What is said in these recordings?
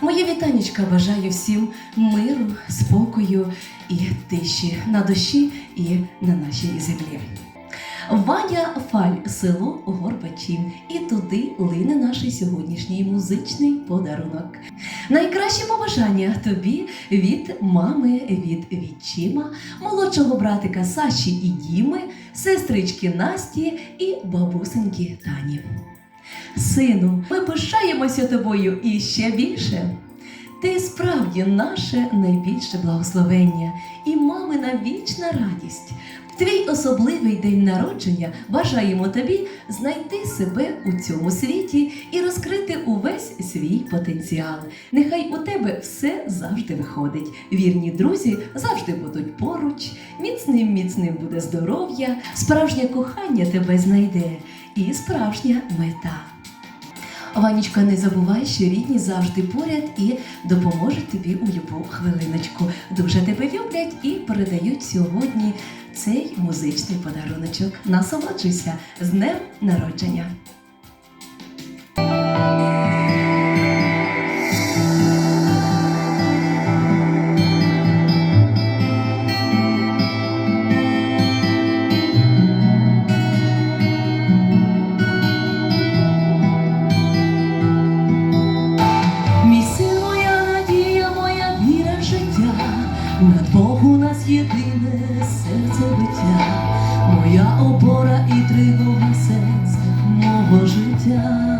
Моє вітанечка бажаю всім миру, спокою і тиші на душі і на нашій землі. Ваня Фаль, село Горбачів, і туди лине наш сьогоднішній музичний подарунок. Найкращі побажання тобі від мами, від відчима, молодшого братика Саші і Діми, сестрички Насті і бабусинки Тані. Сину, ми пишаємося тобою і ще більше. Ти справді наше найбільше благословення і мамина вічна радість. Твій особливий день народження бажаємо тобі знайти себе у цьому світі і розкрити увесь свій потенціал. Нехай у тебе все завжди виходить. Вірні друзі завжди будуть поруч, міцним міцним буде здоров'я, справжнє кохання тебе знайде і справжня мета. Ванечка, не забувай, що рідні завжди поряд і допоможуть тобі у любу хвилиночку. Дуже тебе люблять і передають сьогодні цей музичний подаруночок. Насолоджуйся з днем народження! Моя опора і тривога сенс мого життя.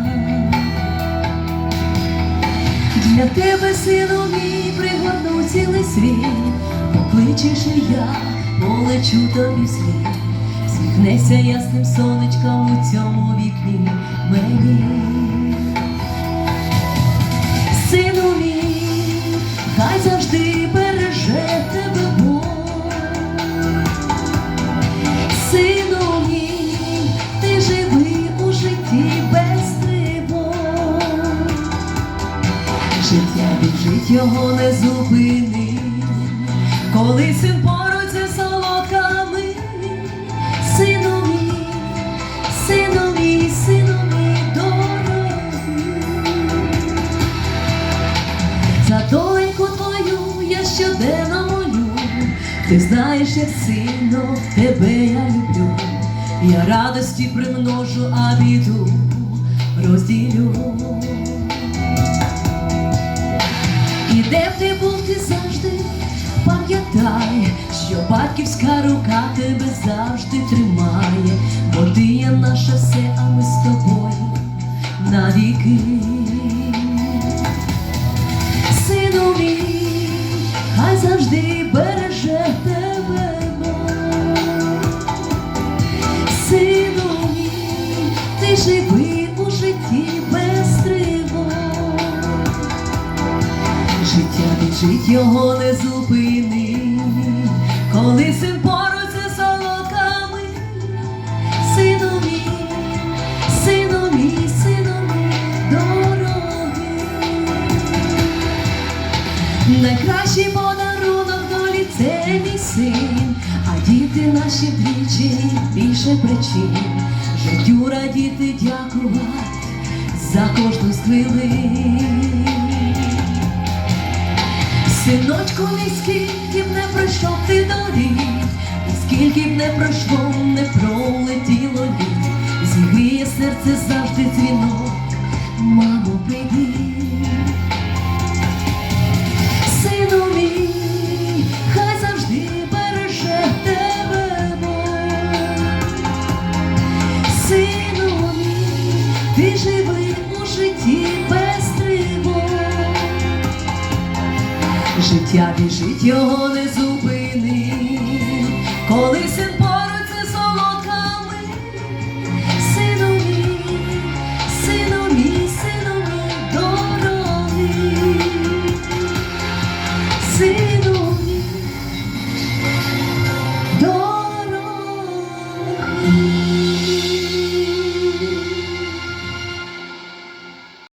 Для тебе, сину мій, пригорну цілий світ, покличеш і я, полечу тобі вслід, сміхнеся ясним сонечком у цьому вікні мені. Життя біжить його не зупини, коли син поруч це солодка мить. Сину мій, сину мій, сину мій дорогий. За доньку твою я щоденно молю, ти знаєш, як сильно тебе я люблю, я радості примножу, а біду розділю. Де б ти був, ти завжди пам'ятай, що батьківська рука тебе завжди тримає, бо ти є наше все, а ми з тобою навіки. Життя біжить його не зупини, коли син поруч це солодка. Сину мій, сину мій, сину мій, дорогий. Найкращий подарунок долі це мій син, а діти наші двічі більше причин. Життю радіти, дякувати за кожну з. Мій, скільки б не пройшов ти доріг, і скільки б не пройшло, не пролетіло літ, зігріє серце завжди дзвінок, мамо, прийди. Сину мій, хай завжди береже тебе Бог. Сину мій, ти живи Життя біжить, його не зупини, коли син